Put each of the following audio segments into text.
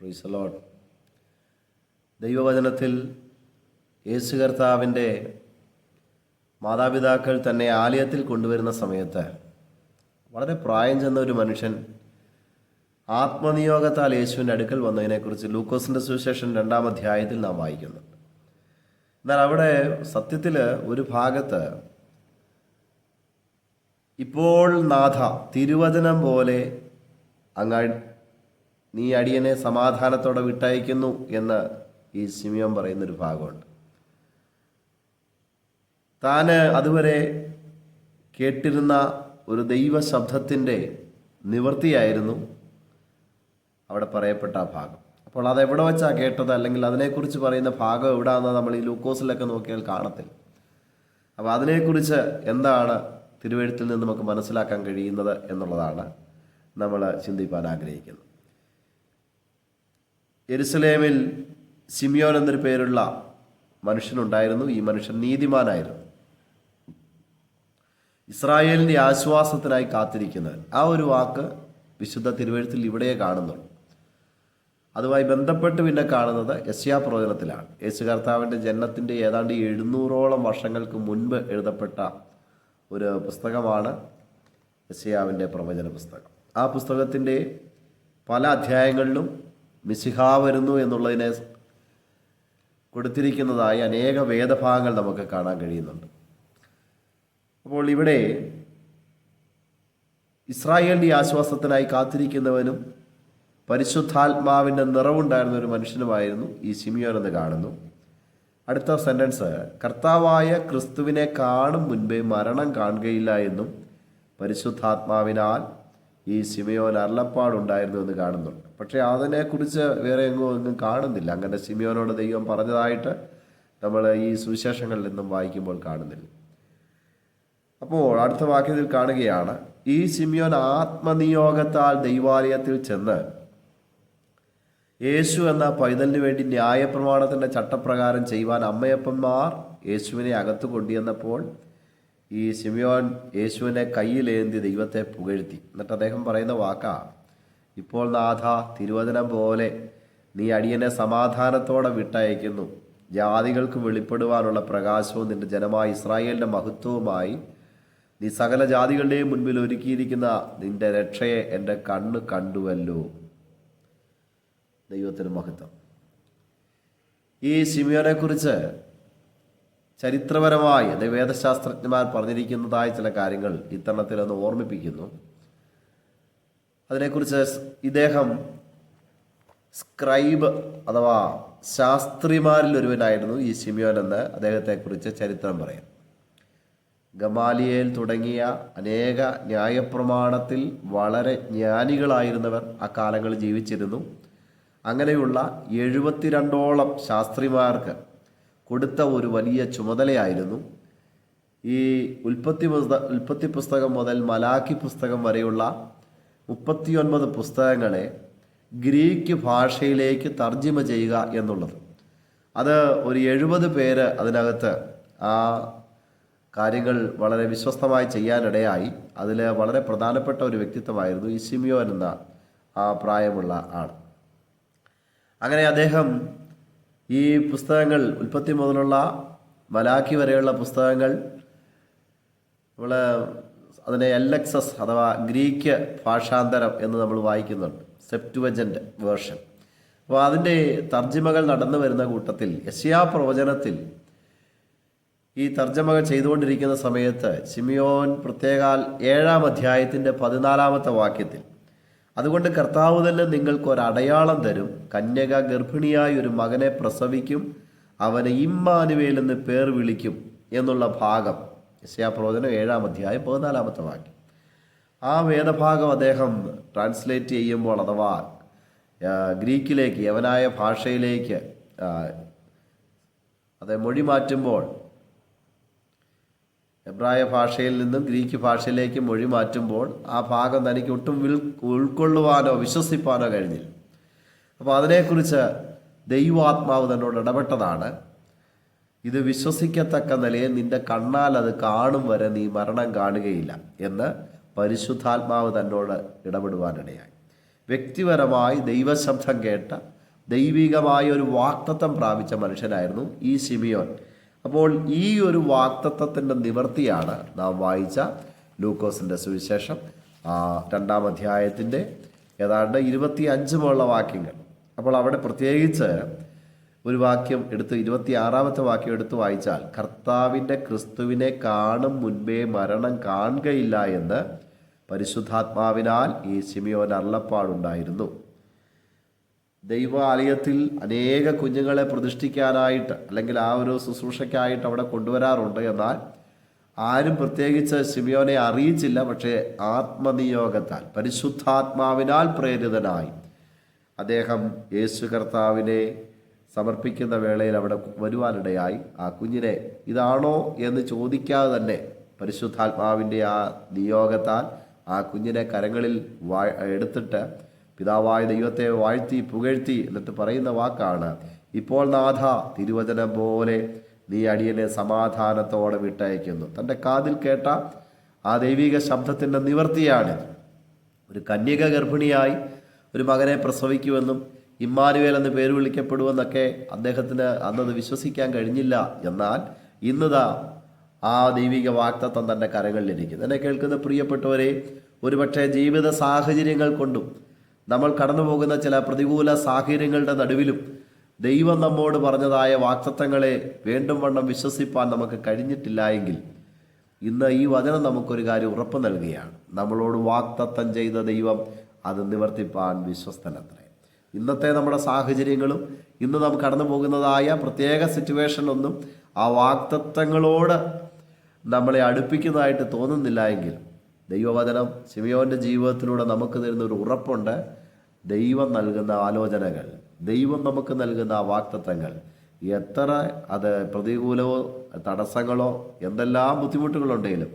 പ്രീസലോട്ട് ദൈവവചനത്തിൽ യേശു കർത്താവിന്റെ മാതാപിതാക്കൾ തന്നെ ആലയത്തിൽ കൊണ്ടുവരുന്ന സമയത്ത് വളരെ പ്രായം ചെന്ന ഒരു മനുഷ്യൻ ആത്മനിയോഗത്താൽ യേശുവിന്റെ അടുക്കൽ വന്നതിനെക്കുറിച്ച് ലൂക്കോസിന്റെ സുവിശേഷൻ രണ്ടാം അധ്യായത്തിൽ നാം വായിക്കുന്നു. എന്നാൽ അവിടെ സത്യത്തിൽ ഒരു ഭാഗത്ത് ഇപ്പോൾ നാഥ തിരുവചനം പോലെ അങ്ങ് നീ അടിയനെ സമാധാനത്തോടെ വിട്ടയക്കുന്നു എന്ന് ഈ സിമിയോൻ പറയുന്നൊരു ഭാഗമുണ്ട്. താന് അതുവരെ കേട്ടിരുന്ന ഒരു ദൈവ ശബ്ദത്തിന്റെ നിവൃത്തിയായിരുന്നു അവിടെ പറയപ്പെട്ട ആ ഭാഗം. അപ്പോൾ അത് എവിടെ വെച്ചാണ് കേട്ടത്? അല്ലെങ്കിൽ അതിനെക്കുറിച്ച് പറയുന്ന ഭാഗം എവിടെയാണെന്ന് നമ്മൾ ഈ ലൂക്കോസിലൊക്കെ നോക്കിയാൽ കാണത്തില്ല. അപ്പോൾ അതിനെക്കുറിച്ച് എന്താണ് തിരുവഴുത്തിൽ നിന്ന് നമുക്ക് മനസ്സിലാക്കാൻ കഴിയുന്നത് എന്നുള്ളതാണ് നമ്മൾ ചിന്തിപ്പാൻ ആഗ്രഹിക്കുന്നത്. യെരുസലേമിൽ സിമിയോൻ എന്നൊരു പേരുള്ള മനുഷ്യനുണ്ടായിരുന്നു. ഈ മനുഷ്യൻ നീതിമാനായിരുന്നു. ഇസ്രായേലിന്റെ ആശ്വാസത്തിനായി കാത്തിരിക്കുന്നത്. ആ ഒരു വാക്ക് വിശുദ്ധ തിരുവഴുത്തിൽ ഇവിടെ കാണുന്നുള്ളൂ. അതുമായി ബന്ധപ്പെട്ട് പിന്നെ കാണുന്നത് യസ്യാ പ്രവചനത്തിലാണ്. യേശു കർത്താവിന്റെ ജനനത്തിന്റെ ഏതാണ്ട് എഴുന്നൂറോളം വർഷങ്ങൾക്ക് മുൻപ് എഴുതപ്പെട്ട ഒരു പുസ്തകമാണ് യസ്യാവിന്റെ പ്രവചന പുസ്തകം. ആ പുസ്തകത്തിന്റെ പല അധ്യായങ്ങളിലും മിശിഹ വരുന്നു എന്നുള്ളതിനെ കൊടുത്തിരിക്കുന്നതായി അനേക വേദഭാഗങ്ങൾ നമുക്ക് കാണാൻ കഴിയുന്നുണ്ട്. അപ്പോൾ ഇവിടെ ഇസ്രായേലിന്റെ ആശ്വാസത്തിനായി കാത്തിരിക്കുന്നവനും പരിശുദ്ധാത്മാവിന്റെ നിറവുണ്ടായിരുന്ന ഒരു മനുഷ്യനുമായിരുന്നു ഈ സിമിയോൻ എന്ന് കാണുന്നു. അടുത്ത സെന്റൻസ് കർത്താവായ ക്രിസ്തുവിനെ കാണും മുൻപേ മരണം കാണുകയില്ല എന്നും പരിശുദ്ധാത്മാവിനാൽ ഈ സിമിയോൻ അരുളപ്പാടുണ്ടായിരുന്നു എന്ന് കാണുന്നുണ്ട് പക്ഷേ അതിനെക്കുറിച്ച് വേറെ എങ്ങോ ഒന്നും കാണുന്നില്ല. അങ്ങനെ സിമയോനോട് ദൈവം പറഞ്ഞതായിട്ട് നമ്മൾ ഈ സുവിശേഷങ്ങളിൽ നിന്നും വായിക്കുമ്പോൾ കാണുന്നില്ല. അപ്പോൾ അടുത്ത വാക്യത്തിൽ കാണുകയാണ് ഈ സിമിയോൻ ആത്മനിയോഗത്താൽ ദൈവാലയത്തിൽ ചെന്ന് യേശു എന്ന പൈതലിന് വേണ്ടി ന്യായപ്രമാണത്തിന്റെ ചട്ടപ്രകാരം ചെയ്യുവാൻ അമ്മയപ്പന്മാർ യേശുവിനെ അകത്തു കൊണ്ടുവന്നപ്പോൾ ഈ സിമിയോൻ യേശുവിനെ കയ്യിലേന്തി ദൈവത്തെ പുകഴ്ത്തി. എന്നിട്ട് അദ്ദേഹം പറയുന്ന വാക്കാ ഇപ്പോൾ നാഥ തിരുവചനം പോലെ നീ അടിയനെ സമാധാനത്തോടെ വിട്ടയക്കുന്നു. ജാതികൾക്ക് വെളിപ്പെടുവാനുള്ള പ്രകാശവും നിന്റെ ജനമായ ഇസ്രായേലിന്റെ മഹത്വവുമായി നീ സകല ജാതികളുടെയും മുൻപിൽ ഒരുക്കിയിരിക്കുന്ന നിന്റെ രക്ഷയെ എന്റെ കണ്ണ് കണ്ടുവല്ലോ. ദൈവത്തിന് മഹത്വം. ഈ സിമിയോനെക്കുറിച്ച് ചരിത്രപരമായി അത് വേദശാസ്ത്രജ്ഞന്മാർ പറഞ്ഞിരിക്കുന്നതായ ചില കാര്യങ്ങൾ ഇത്തരണത്തിൽ ഒന്ന് ഓർമ്മിപ്പിക്കുന്നു. അതിനെക്കുറിച്ച് ഇദ്ദേഹം സ്ക്രൈബ് അഥവാ ശാസ്ത്രിമാരിൽ ഒരുവനായിരുന്നു ഈ സിമിയോൻ എന്ന് അദ്ദേഹത്തെക്കുറിച്ച് ചരിത്രം പറയും. ഗമാലിയേൽ തുടങ്ങിയ അനേക ന്യായപ്രമാണത്തിൽ വളരെ ജ്ഞാനികളായിരുന്നവർ ആ കാലങ്ങളിൽ ജീവിച്ചിരുന്നു. അങ്ങനെയുള്ള എഴുപത്തിരണ്ടോളം ശാസ്ത്രിമാർക്ക് കൊടുത്ത ഒരു വലിയ ചുമതലയായിരുന്നു. ഈ ഉൽപ്പത്തി ഉൽപ്പത്തി പുസ്തകം മുതൽ മലാഖി പുസ്തകം വരെയുള്ള മുപ്പത്തിയൊൻപത് പുസ്തകങ്ങളെ ഗ്രീക്ക് ഭാഷയിലേക്ക് തർജിമ ചെയ്യുക എന്നുള്ളത്. അത് ഒരു എഴുപത് പേര് അതിനകത്ത് ആ കാര്യങ്ങൾ വളരെ വിശ്വസ്തമായി ചെയ്യാനിടയായി. അതിൽ വളരെ പ്രധാനപ്പെട്ട ഒരു വ്യക്തിത്വമായിരുന്നു ഇസിമിയോൻ എന്ന ആ പ്രായമുള്ള ആൾ. അങ്ങനെ അദ്ദേഹം ഈ പുസ്തകങ്ങൾ ഉൽപ്പത്തി മുതലുള്ള മലാഖി വരെയുള്ള പുസ്തകങ്ങൾ നമ്മൾ അതിനെ എല്ലക്സസ് അഥവാ ഗ്രീക്ക് ഭാഷാന്തരം എന്ന് നമ്മൾ വായിക്കുന്നുണ്ട്. Septuagint version. അപ്പോൾ അതിന്റെ തർജിമകൾ നടന്നു വരുന്ന കൂട്ടത്തിൽ യശ്യാ പ്രവചനത്തിൽ ഈ തർജമകൾ ചെയ്തുകൊണ്ടിരിക്കുന്ന സമയത്ത് സിമിയോൻ പ്രത്യേകാൽ ഏഴാം അധ്യായത്തിന്റെ പതിനാലാമത്തെ വാക്യത്തിൽ അതുകൊണ്ട് കർത്താവ് തന്നെ നിങ്ങൾക്ക് അടയാളം തരും. കന്യക ഗർഭിണിയായ ഒരു മകനെ പ്രസവിക്കും അവനെ ഇമ്മാനുവേൽ എന്ന് പേർ വിളിക്കും എന്നുള്ള ഭാഗം. യശയാപ്രവചനം ഏഴാം അധ്യായം പതിനാലാമത്തെ വാക്യം. ആ വേദഭാഗം അദ്ദേഹം ട്രാൻസ്ലേറ്റ് ചെയ്യുമ്പോൾ അഥവാ ഗ്രീക്കിലേക്ക് യവനായ ഭാഷയിലേക്ക് അത് മൊഴി മാറ്റുമ്പോൾ എബ്രായ ഭാഷയിൽ നിന്നും ഗ്രീക്ക് ഭാഷയിലേക്ക് മൊഴി മാറ്റുമ്പോൾ ആ ഭാഗം തനിക്ക് ഒട്ടും വിൽ ഉൾക്കൊള്ളുവാനോ വിശ്വസിപ്പാനോ കഴിഞ്ഞില്ല. അപ്പോൾ അതിനെക്കുറിച്ച് ദൈവാത്മാവ് തന്നോട് ഇടപെട്ടതാണ്. ഇത് വിശ്വസിക്കത്തക്ക നിലയിൽ നിന്റെ കണ്ണാൽ അത് കാണും വരെ നീ മരണം കാണുകയില്ല എന്ന് പരിശുദ്ധാത്മാവ് തന്നോട് ഇടപെടുവാനിടയായി. വ്യക്തിപരമായി ദൈവശബ്ദം കേട്ട ദൈവികമായ ഒരു വാക്തത്വം പ്രാപിച്ച മനുഷ്യനായിരുന്നു ഈ ശിമിയോൻ. അപ്പോൾ ഈ ഒരു വാക്തത്വത്തിന്റെ നിവർത്തിയാണ് നാം വായിച്ച ലൂക്കോസിന്റെ സുവിശേഷം രണ്ടാം അധ്യായത്തിന്റെ ഏതാണ്ട് ഇരുപത്തി അഞ്ചുമുള്ള വാക്യങ്ങൾ. അപ്പോൾ അവിടെ പ്രത്യേകിച്ച് ഒരു വാക്യം എടുത്ത് ഇരുപത്തി ആറാമത്തെ വാക്യം എടുത്ത് വായിച്ചാൽ കർത്താവിന്റെ ക്രിസ്തുവിനെ കാണും മുൻപേ മരണം കാണുകയില്ല എന്ന് പരിശുദ്ധാത്മാവിനാൽ ഈ ശിമിയോൻ അരുളപ്പാടുണ്ടായിരുന്നു. ദൈവാലയത്തിൽ അനേക കുഞ്ഞുങ്ങളെ പ്രതിഷ്ഠിക്കാനായിട്ട് അല്ലെങ്കിൽ ആ ഒരു ശുശ്രൂഷയ്ക്കായിട്ട് അവിടെ കൊണ്ടുവരാറുണ്ട് എന്നാൽ ആരും പ്രത്യേകിച്ച് ശിമിയോനെ അറിയിച്ചില്ല പക്ഷേ ആത്മനിയോഗത്താൽ പരിശുദ്ധാത്മാവിനാൽ പ്രേരിതനായി അദ്ദേഹം യേശു കർത്താവിനെ സമർപ്പിക്കുന്ന വേളയിൽ അവിടെ വരുവാനിടയായി. ആ കുഞ്ഞിനെ ഇതാണോ എന്ന് ചോദിക്കാതെ തന്നെ പരിശുദ്ധാത്മാവിന്റെ ആ നിയോഗത്താൽ ആ കുഞ്ഞിനെ കരങ്ങളിൽ എടുത്തിട്ട് പിതാവായ ദൈവത്തെ വാഴ്ത്തി പുകഴ്ത്തി എന്നിട്ട് പറയുന്ന വാക്കാണ്. ഇപ്പോൾ നാഥ തിരുവചനം പോലെ നീ അടിയനെ സമാധാനത്തോടെ വിട്ടയക്കുന്നു. തന്റെ കാതിൽ കേട്ട ആ ദൈവിക ശബ്ദത്തിന്റെ നിവർത്തിയാണ് ഒരു കന്യക ഗർഭിണിയായി ഒരു മകനെ പ്രസവിക്കുമെന്നും ഇമ്മാനുവേൽ എന്ന് പേര് വിളിക്കപ്പെടുമെന്നൊക്കെ അദ്ദേഹത്തിന് അന്നത് വിശ്വസിക്കാൻ കഴിഞ്ഞില്ല. എന്നാൽ ഇന്നതാ ആ ദൈവിക വാക്തത്വം തന്റെ കരങ്ങളിലിരിക്കുന്നു. എന്നെ കേൾക്കുന്ന പ്രിയപ്പെട്ടവരെ ഒരുപക്ഷെ ജീവിത സാഹചര്യങ്ങൾ കൊണ്ടും നമ്മൾ കടന്നു പോകുന്ന ചില പ്രതികൂല സാഹചര്യങ്ങളുടെ നടുവിലും ദൈവം നമ്മോട് പറഞ്ഞതായ വാക്തത്വങ്ങളെ വേണ്ടും വണ്ണം വിശ്വസിപ്പാൻ നമുക്ക് കഴിഞ്ഞിട്ടില്ല എങ്കിൽ ഇന്ന് ഈ വചനം നമുക്കൊരു കാര്യം ഉറപ്പ് നൽകുകയാണ്. നമ്മളോട് വാക്തത്വം ചെയ്ത ദൈവം അത് നിവർത്തിപ്പാൻ വിശ്വസ്തനത്രേ. ഇന്നത്തെ നമ്മുടെ സാഹചര്യങ്ങളും ഇന്ന് നാം കടന്നു പോകുന്നതായ പ്രത്യേക സിറ്റുവേഷനൊന്നും ആ വാക്തത്വങ്ങളോട് നമ്മളെ അടുപ്പിക്കുന്നതായിട്ട് തോന്നുന്നില്ല എങ്കിൽ ദൈവവചനം ശിവയോന്റെ ജീവിതത്തിലൂടെ നമുക്ക് തരുന്ന ഒരു ഉറപ്പുണ്ട്. ദൈവം നൽകുന്ന ആലോചനകൾ ദൈവം നമുക്ക് നൽകുന്ന വാക്തത്വങ്ങൾ എത്ര അത് പ്രതികൂലമോ തടസ്സങ്ങളോ എന്തെല്ലാം ബുദ്ധിമുട്ടുകളുണ്ടെങ്കിലും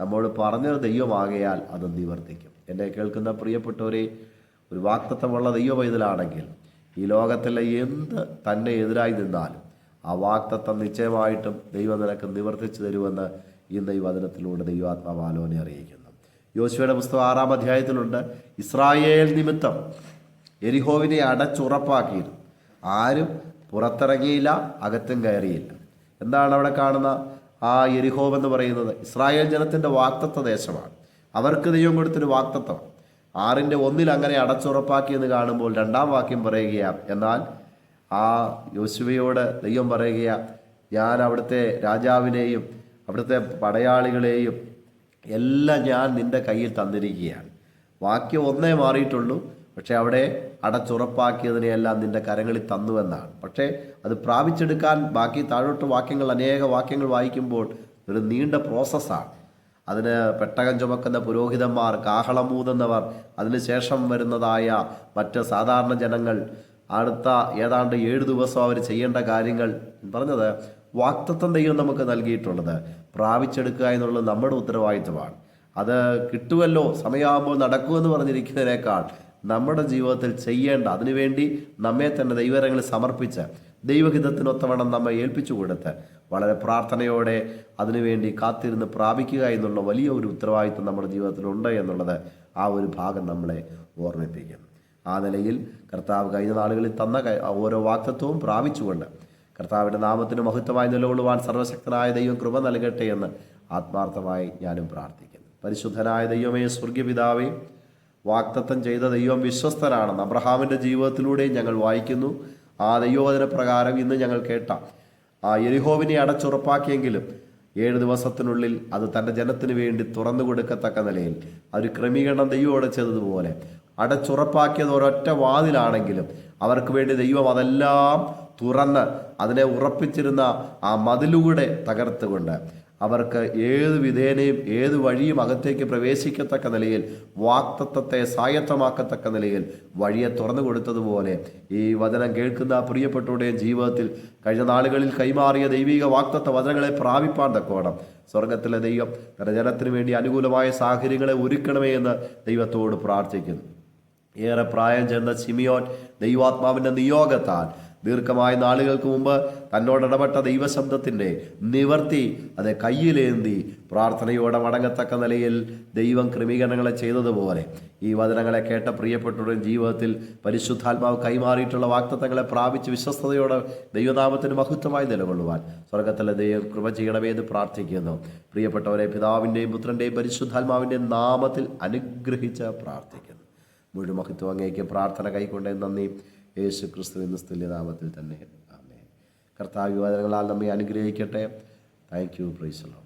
നമ്മോട് പറഞ്ഞൊരു ദൈവമാകയാൽ അത് നിവർത്തിക്കും. എന്നെ കേൾക്കുന്ന പ്രിയപ്പെട്ടവരെ ഒരു വാക്തത്വമുള്ള ദൈവം ഇതിലാണെങ്കിൽ ഈ ലോകത്തിലെ എന്ത് തന്നെ എതിരായി നിന്നാലും ആ വാക്തത്വം നിശ്ചയമായിട്ടും ദൈവം നിനക്ക് നിവർത്തിച്ചു തരുമെന്ന് ഈ വചനത്തിലൂടെ ദൈവാത്മാവ് ആലോചന അറിയിക്കുന്നു. യോശുവയുടെ പുസ്തകം ആറാം അധ്യായത്തിലുണ്ട്. ഇസ്രായേൽ നിമിത്തം എരിഹോവിനെ അടച്ചുറപ്പാക്കിയിരുന്നു. ആരും പുറത്തിറങ്ങിയില്ല അകത്തും കയറിയില്ല. എന്താണ് അവിടെ കാണുന്ന ആ എരിഹോവ് എന്ന് പറയുന്നത്? ഇസ്രായേൽ ജനത്തിന്റെ വാക്തത്വ ദേശമാണ് അവർക്ക് ദൈവം കൊടുത്തൊരു വാക്തത്വം. ആറിന്റെ ഒന്നിൽ അങ്ങനെ അടച്ചുറപ്പാക്കിയെന്ന് കാണുമ്പോൾ രണ്ടാം വാക്യം പറയുകയാണ് എന്നാൽ ആ യോശുവയോട് ദൈവം പറയുകയാണ് ഞാൻ അവിടുത്തെ രാജാവിനെയും അവിടുത്തെ പടയാളികളെയും എല്ലാം ഞാൻ നിന്റെ കയ്യിൽ തന്നിരിക്കുകയാണ്. വാക്യം ഒന്നേ മാറിയിട്ടുള്ളൂ. പക്ഷേ അവിടെ അടച്ചുറപ്പാക്കിയതിനെയെല്ലാം നിന്റെ കരങ്ങളിൽ തന്നുവെന്നാണ്. പക്ഷേ അത് പ്രാപിച്ചെടുക്കാൻ ബാക്കി താഴോട്ട് വാക്യങ്ങൾ അനേക വാക്യങ്ങൾ വായിക്കുമ്പോൾ ഒരു നീണ്ട പ്രോസസ്സാണ്. അതിന് പെട്ടകം ചുമക്കുന്ന പുരോഹിതന്മാർ കാഹളമൂതെന്നവർ അതിനുശേഷം വരുന്നതായ മറ്റ് സാധാരണ ജനങ്ങൾ അടുത്ത ഏതാണ്ട് ഏഴ് ദിവസം അവർ ചെയ്യേണ്ട കാര്യങ്ങൾ. പറഞ്ഞത് വാക്തത്വം ദൈവം നമുക്ക് നൽകിയിട്ടുള്ളത്. പ്രാപിച്ചെടുക്കുക എന്നുള്ളത് നമ്മുടെ ഉത്തരവാദിത്വമാണ്. അത് കിട്ടുമല്ലോ സമയമാകുമ്പോൾ നടക്കുമെന്ന് പറഞ്ഞിരിക്കുന്നതിനേക്കാൾ നമ്മുടെ ജീവിതത്തിൽ ചെയ്യേണ്ട അതിനുവേണ്ടി നമ്മെ തന്നെ ദൈവരങ്ങളിൽ സമർപ്പിച്ച് ദൈവഹിതത്തിനൊത്തവണ്ണം നമ്മെ ഏൽപ്പിച്ചു കൊടുത്ത് വളരെ പ്രാർത്ഥനയോടെ അതിനുവേണ്ടി കാത്തിരുന്ന് പ്രാപിക്കുക എന്നുള്ള വലിയ ഒരു ഉത്തരവാദിത്വം നമ്മുടെ ജീവിതത്തിലുണ്ട് എന്നുള്ളത് ആ ഒരു ഭാഗം നമ്മളെ ഓർമ്മിപ്പിക്കും. ആ നിലയിൽ കർത്താവ് കഴിഞ്ഞ നാളുകളിൽ തന്ന ഓരോ വാക്തത്വവും പ്രാപിച്ചുകൊണ്ട് കർത്താവിന്റെ നാമത്തിന് മഹത്വമായി നിലകൊള്ളുവാൻ സർവശക്തനായ ദൈവം കൃപ നൽകട്ടെ എന്ന് ആത്മാർത്ഥമായി ഞാനും പ്രാർത്ഥിക്കുന്നു. പരിശുദ്ധനായ ദൈവമേ സ്വർഗപിതാവേ വാക്തത്വം ചെയ്ത ദൈവം വിശ്വസ്തനാണെന്ന് അബ്രഹാമിന്റെ ജീവിതത്തിലൂടെയും ഞങ്ങൾ വായിക്കുന്നു. ആ ദൈവവചന പ്രകാരം ഇന്ന് ഞങ്ങൾ കേട്ട ആ എരിഹോവിനെ അടച്ചുറപ്പാക്കിയെങ്കിലും ഏഴ് ദിവസത്തിനുള്ളിൽ അത് തന്റെ ജനത്തിന് വേണ്ടി തുറന്നു കൊടുക്കത്തക്ക നിലയിൽ ഒരു ക്രമീകരണം ദൈവം ചെയ്തതുപോലെ അടച്ചുറപ്പാക്കിയത് ഒരൊറ്റ വാതിലാണെങ്കിലും അവർക്ക് വേണ്ടി ദൈവം അതെല്ലാം തുറന്ന് അതിനെ ഉറപ്പിച്ചിരുന്ന ആ മതിലൂടെ തകർത്തുകൊണ്ട് അവർക്ക് ഏത് വിധേനയും ഏത് വഴിയും അകത്തേക്ക് പ്രവേശിക്കത്തക്ക നിലയിൽ വാക്തത്വത്തെ സായത്തമാക്കത്തക്ക നിലയിൽ വഴിയെ തുറന്നു കൊടുത്തതുപോലെ ഈ വചനം കേൾക്കുന്ന പ്രിയപ്പെട്ടവരുടെയും ജീവിതത്തിൽ കഴിഞ്ഞ നാളുകളിൽ കൈമാറിയ ദൈവിക വാക്തത്വ വചനങ്ങളെ പ്രാപിപ്പാൻ തക്കോണം സ്വർഗത്തിലെ ദൈവം തന്റെ ജനത്തിന് വേണ്ടി അനുകൂലമായ സാഹചര്യങ്ങളെ ഒരുക്കണമേ എന്ന് ദൈവത്തോട് പ്രാർത്ഥിക്കുന്നു. ഏറെ പ്രായം ചെന്ന സിമിയോൻ ദൈവാത്മാവിന്റെ നിയോഗത്താൽ ദീർഘമായ നാളുകൾക്ക് മുമ്പ് തന്നോട് ഇടപെട്ട ദൈവശബ്ദത്തിന്റെ നിവർത്തി അത് കയ്യിലേന്തി പ്രാർത്ഥനയോടെ മടങ്ങത്തക്ക നിലയിൽ ദൈവം ക്രമീകരണങ്ങളെ ചെയ്തതുപോലെ ഈ വചനങ്ങളെ കേട്ട പ്രിയപ്പെട്ടവരുടെ ജീവിതത്തിൽ പരിശുദ്ധാത്മാവ് കൈമാറിയിട്ടുള്ള വാക്തത്വങ്ങളെ പ്രാപിച്ച് വിശ്വസ്തയോടെ ദൈവനാമത്തിന് മഹത്വമായി നിലകൊള്ളുവാൻ സ്വർഗത്തിലെ ദൈവം കൃപ ചെയ്യണമേ എന്ന് പ്രാർത്ഥിക്കുന്നു. പ്രിയപ്പെട്ടവരെ പിതാവിന്റെയും പുത്രന്റെയും പരിശുദ്ധാത്മാവിന്റെയും നാമത്തിൽ അനുഗ്രഹിച്ച് പ്രാർത്ഥിക്കുന്നു. മുഴുവൻ മഹത്വം അങ്ങേക്ക് പ്രാർത്ഥന കൈക്കൊണ്ടേ നന്ദി. യേശു ക്രിസ്തു എന്ന സ്തുല്യനാമത്തിൽ തന്നെ. ആമേ കർത്താവ് വിവാദങ്ങളാൽ നമ്മെ അനുഗ്രഹിക്കട്ടെ. Thank you praise the Lord